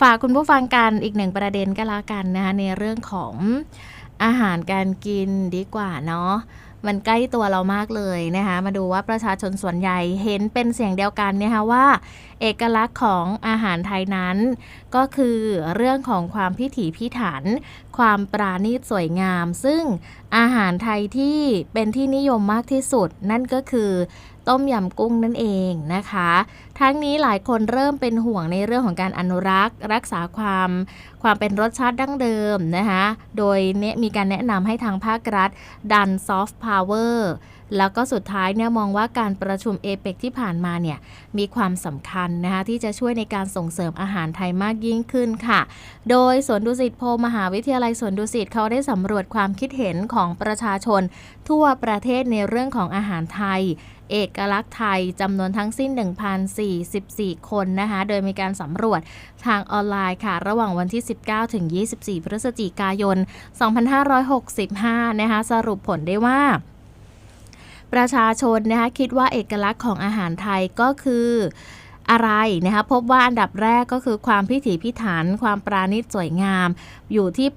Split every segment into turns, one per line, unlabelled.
ฝากคุณผู้ฟังกันอีกหนึ่งประเด็นก็แล้วกันนะคะในเรื่องของอาหารการกินดีกว่าเนาะมันใกล้ตัวเรามากเลยนะคะมาดูว่าประชาชนส่วนใหญ่เห็นเป็นเสียงเดียวกันนะคะว่า เอกลักษณ์ของอาหารไทยนั้น ก็คือเรื่องของความพิถีพิถัน ความปราณีตสวยงาม ซึ่งอาหารไทยที่เป็นที่นิยมมากที่สุด นั่นก็คือ ต้มยำกุ้งนั่นเองนะคะ ทั้งนี้หลายคนเริ่มเป็นห่วงในเรื่องของการอนุรักษ์ รักษาความความเป็นรสชาติดั้งเดิมนะคะ โดยเนี้ยมีการแนะนำให้ทางภาครัฐดันซอฟต์พาวเวอร์แล้วก็สุดท้ายเนี่ยมองว่าการประชุมเอเปกที่ผ่านมาเนี่ยมีความสำคัญนะคะที่จะช่วยในการส่งเสริมอาหารไทยมากยิ่งขึ้นค่ะ โดยสวนดุสิตโพมหาวิทยาลัยสวนดุสิตเขาได้สำรวจความคิดเห็นของประชาชน ทั่วประเทศในเรื่องของอาหารไทยเอกลักษณ์ไทยจำนวนทั้งสิ้น 1,044 คนนะคะ โดยมีการสำรวจทางออนไลน์ค่ะ ระหว่างวันที่ 19 ถึง 24 พฤศจิกายน 2565 นะคะ สรุปผลได้ว่า ประชาชนนะคะคิดว่าเอกลักษณ์ของอาหารไทยก็คือ อะไรนะคะพบว่าอันดับแรกก็คือความพิถีพิถัน ความปราณีตสวยงามอยู่ที่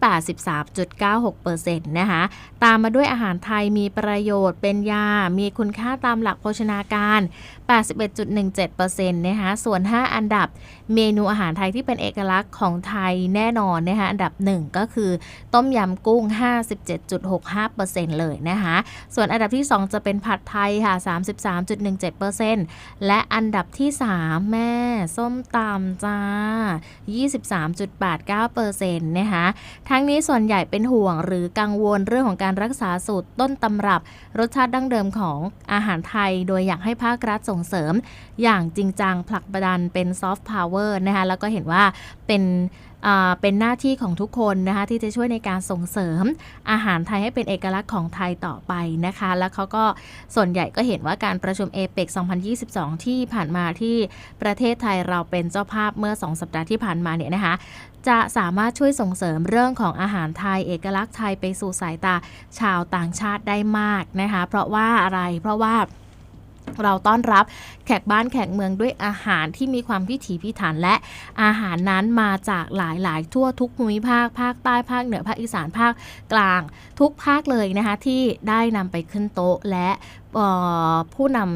83.96%นะคะตามมาด้วยอาหารไทยมีประโยชน์เป็นยา มีคุณค่าตามหลักโภชนาการ 81.17%นะคะส่วน 5 อันดับเมนูอาหารไทยที่เป็นเอกลักษณ์ของไทยแน่นอนนะคะอันดับ 1 ก็คือต้มยำกุ้ง 57.65%เลยนะคะส่วนอันดับที่ 2 จะเป็นผัดไทยค่ะ 33.17%และอันดับที่ 3แม่ส้มตำจ้า 23.89%นะคะทั้งนี้ส่วนใหญ่เป็นห่วงหรือกังวลเรื่องของการรักษาสูตรต้นตำรับ รสชาติดั้งเดิมของอาหารไทย โดยอยากให้ภาครัฐส่งเสริม อย่างจริงจังผลักดันเป็นซอฟต์พาวเวอร์นะคะแล้วก็เห็นว่าเป็น เป็นหน้าที่ของทุกคนนะคะที่จะช่วยในการส่งเสริมอาหารไทยให้เป็นเอกลักษณ์ของไทยต่อไปนะคะ แล้วเขาก็ส่วนใหญ่ก็เห็นว่าการประชุมเอเปก2022 ที่ผ่านมาที่ประเทศไทยเราเป็นเจ้าภาพเมื่อ 2 สัปดาห์ที่ผ่านมาเนี่ยนะคะจะสามารถช่วยส่งเสริมเรื่องของอาหารไทย เอกลักษณ์ไทยไปสู่สายตาชาวต่างชาติได้มากนะคะ เพราะว่าอะไรเพราะว่า เราต้อนรับแขกบ้านแขกเมืองด้วยอาหารที่มีความพิถีพิถันและอาหารนั้นมาจากหลายๆ ทั่วทุกภูมิภาค ภาคใต้ภาคเหนือภาคอีสานภาคกลาง ทุกภาคเลยนะคะที่ได้นำไปขึ้นโต๊ะและออผู้นำ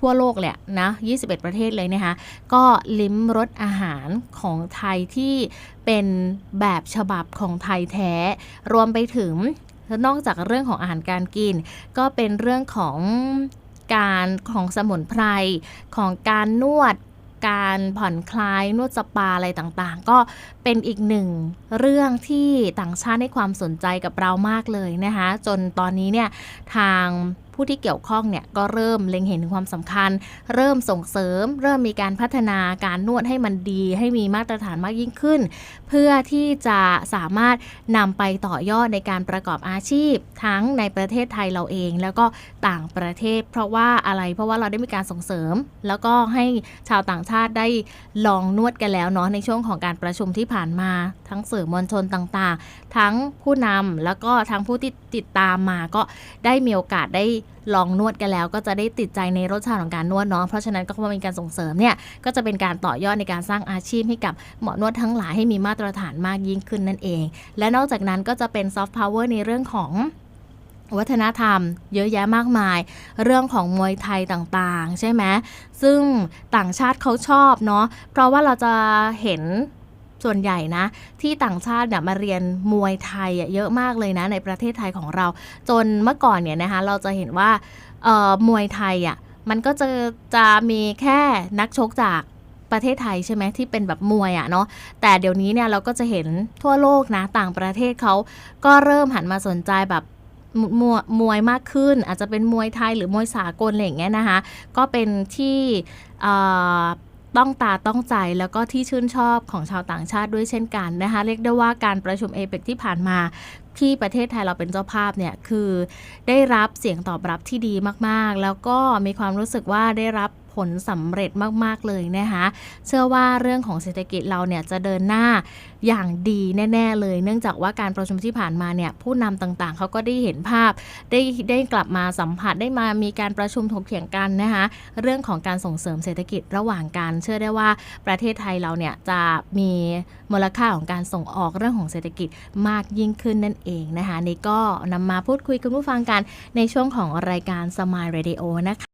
ทั่วโลกแหละนะ 21 ประเทศเลยนะคะ ก็ลิ้มรสอาหารของไทยที่เป็นแบบฉบับของไทยแท้ รวมไปถึงนอกจากเรื่องของอาหารการกิน ก็เป็นเรื่องของ การของสมุนไพรของการนวดการผ่อนคลายนวดสปาอะไรต่างๆ ก็เป็นอีกหนึ่งเรื่องที่ต่างชาติให้ความสนใจกับเรามากเลยนะคะ จนตอนนี้เนี่ยทาง ผู้ที่เกี่ยวข้องเนี่ยก็เริ่มเล็งเห็นถึงความสำคัญ เริ่มส่งเสริม เริ่มมีการพัฒนาการนวดให้มันดี ให้มีมาตรฐานมากยิ่งขึ้น เพื่อที่จะสามารถนำไปต่อยอดในการประกอบอาชีพ ทั้งในประเทศไทยเราเอง แล้วก็ต่างประเทศ เพราะว่าอะไรเพราะว่าเราได้มีการส่งเสริม แล้วก็ให้ชาวต่างชาติได้ลองนวดกันแล้วเนาะในช่วงของการประชุมที่ผ่านมา ทั้งสื่อมวลชนต่างๆ ทั้งผู้นำแล้วก็ทั้งผู้ที่ติดตามมาก็ได้มีโอกาสได้ลองนวดกันแล้วก็จะได้ติดใจในรสชาติของการนวดเนาะเพราะฉะนั้นก็พอมีการส่งเสริมเนี่ยก็จะเป็นการต่อยอดในการสร้างอาชีพให้กับหมอนวดทั้งหลายให้มีมาตรฐานมากยิ่งขึ้นนั่นเอง และนอกจากนั้นก็จะเป็นซอฟต์พาวเวอร์ในเรื่องของวัฒนธรรมเยอะแยะมากมาย เรื่องของมวยไทยต่างๆ ใช่ไหมซึ่งต่างชาติเขาชอบเนาะเพราะว่าเราจะเห็น ส่วนใหญ่นะ ที่ต่างชาติเนี่ยมาเรียนมวยไทยเยอะมากเลยนะ ในประเทศไทยของเรา จนเมื่อก่อนเนี่ยนะคะเราจะเห็นว่ามวยไทยอะมันก็จะจะมีแค่นักชกจากประเทศไทยใช่ไหมที่เป็นแบบมวยอะเนาะแต่เดี๋ยวนี้เนี่ยเราก็จะเห็นทั่วโลกนะต่างประเทศเขาก็เริ่มหันมาสนใจแบบมวยมวยมากขึ้น อาจจะเป็นมวยไทยหรือมวยสากลอะไรอย่างเงี้ยนะคะ ก็เป็นที่ ต้องตาต้องใจแล้วก็ที่ชื่นชอบของชาวต่างชาติด้วยเช่นกันนะคะเรียกได้ว่าการประชุมเอเปกที่ผ่านมาที่ประเทศไทยเราเป็นเจ้าภาพเนี่ยคือได้รับเสียงตอบรับที่ดีมากๆ แล้วก็มีความรู้สึกว่าได้รับ ผลสำเร็จมากๆเลยนะคะเชื่อว่าเรื่องของเศรษฐกิจเราเนี่ยจะเดินหน้าอย่างดีแน่ ๆ เลย เนื่องจากว่าการประชุมที่ผ่านมาเนี่ยผู้นำต่างๆ เขาก็ได้เห็นภาพได้ได้กลับมาสัมผัสได้มามีการประชุมถกเถียงกันนะคะเรื่องของการส่งเสริมเศรษฐกิจระหว่างกัน เชื่อได้ว่าประเทศไทยเราเนี่ยจะมีมูลค่าของการส่งออกเรื่องของเศรษฐกิจมากยิ่งขึ้นนั่นเองนะคะนี่ก็นำมาพูดคุยกับผู้ฟังกันในช่วงของรายการ Smile Radio นะคะ